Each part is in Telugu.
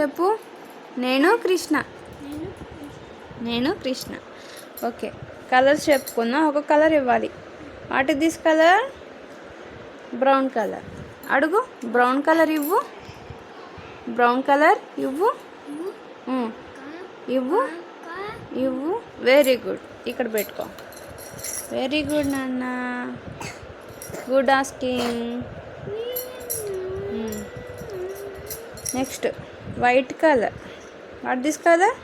చెప్పు. నేను కృష్ణ. నేను కృష్ణ. ఓకే. కలర్స్ చెప్పుకుందాం. ఒక కలర్ ఇవ్వాలి. What is this colour brown colour అడుగు. బ్రౌన్ కలర్ ఇవ్వు. బ్రౌన్ కలర్ ఇవ్వు. ఇవ్వు. ఇవ్వు. వెరీ గుడ్ ఇక్కడ పెట్టుకో. వెరీ గుడ్ నాన్న. Good asking next white colour what this colour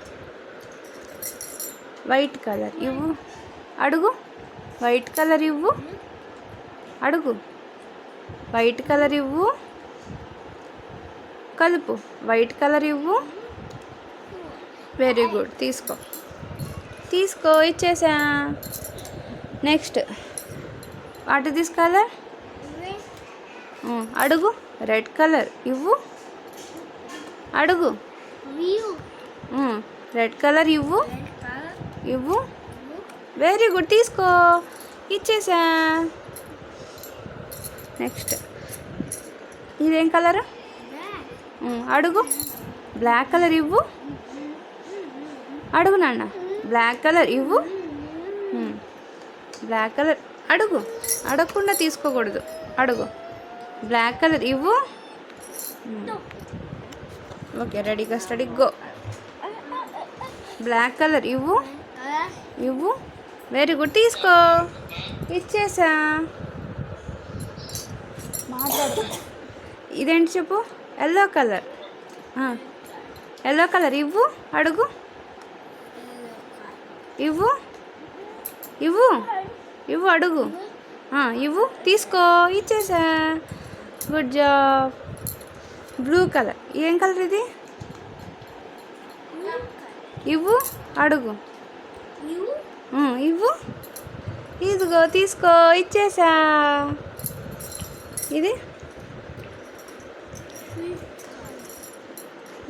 white colour ఇవ్వు. అడుగు. వైట్ కలర్ ఇవ్వు. అడుగు. వైట్ కలర్ ఇవ్వు. కలుపు. వైట్ కలర్ ఇవ్వు. వెరీ గుడ్ తీసుకో. తీసుకో. ఇచ్చేసా. నెక్స్ట్ వాట్ దిస్ కలర్ అడుగు. రెడ్ కలర్ ఇవ్వు. అడుగు. రెడ్ కలర్ ఇవ్వు. ఇవ్వు. వెరీ గుడ్ తీసుకో. ఇచ్చేసా. నెక్స్ట్ ఇదేం కలర్ అడుగు. బ్లాక్ కలర్ ఇవ్వు. అడుగు నాన్న. బ్లాక్ కలర్ ఇవ్వు. బ్లాక్ కలర్ అడుగు. అడగకుండా తీసుకోకూడదు. అడుగు. బ్లాక్ కలర్ ఇవ్వు. ఓకే రెడీగా స్టడీ గో బ్లాక్ కలర్ ఇవ్వు. ఇవ్వు. వెరీ గుడ్ తీసుకో. ఇచ్చేసా. మాట్లాడు. ఇదేంటి చెప్పు? ఎల్లో కలర్ ఎల్లో కలర్ ఇవ్వు. అడుగు. ఇవ్వు. ఇవ్వు. ఇవ్వు అడుగు. ఇవ్వు. తీసుకో. ఇచ్చేసా. Good job blue colour. ఏం కలర్ ఇది? ఇవ్వు అడుగు. ఇవ్వు. ఇదిగో తీసుకో ఇచ్చేసా. ఇది?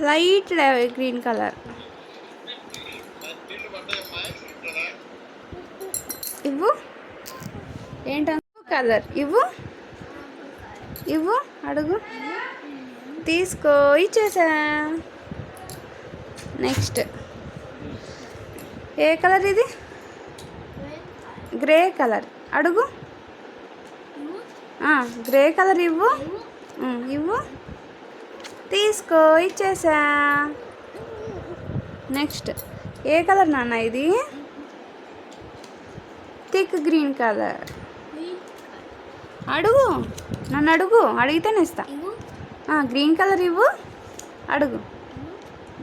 Light green colour. ఇవ్వు? ఏంట కలర్. ఇవ్వు? ఇవ్వు అడుగు. తీసుకో ఇచ్చేసా. నెక్స్ట్ ఏ కలర్ ఇది? Grey colour. అడుగు. గ్రే కలర్ ఇవ్వు. ఇవ్వు. తీసుకో ఇచ్చేసా. నెక్స్ట్ ఏ కలర్ నాన్న ఇది? Thick green colour. అడుగు. నన్ను అడుగు. అడిగితేనే ఇస్తా. గ్రీన్ కలర్ ఇవ్వు. అడుగు.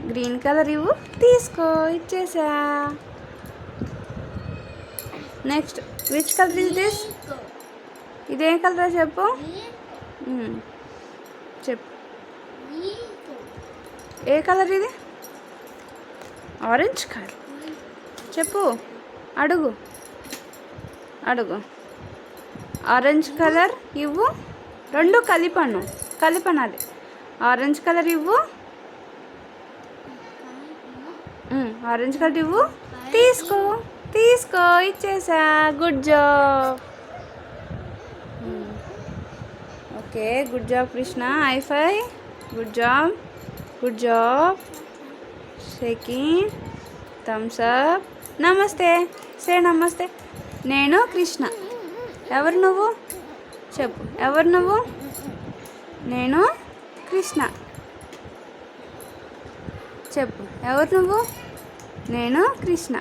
గ్రీన్ కలర్ ఇవ్వు. తీసుకో ఇచ్చేసా. Next which colour is this ఇదేం కలర్ చెప్పు? Hmm. చెప్పు. ఏ కలర్ ఇది? ఆరెంజ్ కలర్ చెప్పు. అడుగు. అడుగు. ఆరెంజ్ కలర్ ఇవ్వు. రెండు కలిపను కలిపనాలి. ఆరెంజ్ కలర్ ఇవ్వు. ఆరెంజ్ కలర్ ఇవ్వు. తీసుకో తీసుకో ఇచ్చేసా. Good job okay good job Krishna. High five good job good job shaking thumbs up namaste say namaste నేను కృష్ణ. ఎవరు నువ్వు? చెప్పు. ఎవరు నువ్వు? నేను కృష్ణ. చెప్పు. ఎవరు నువ్వు? నేను కృష్ణ.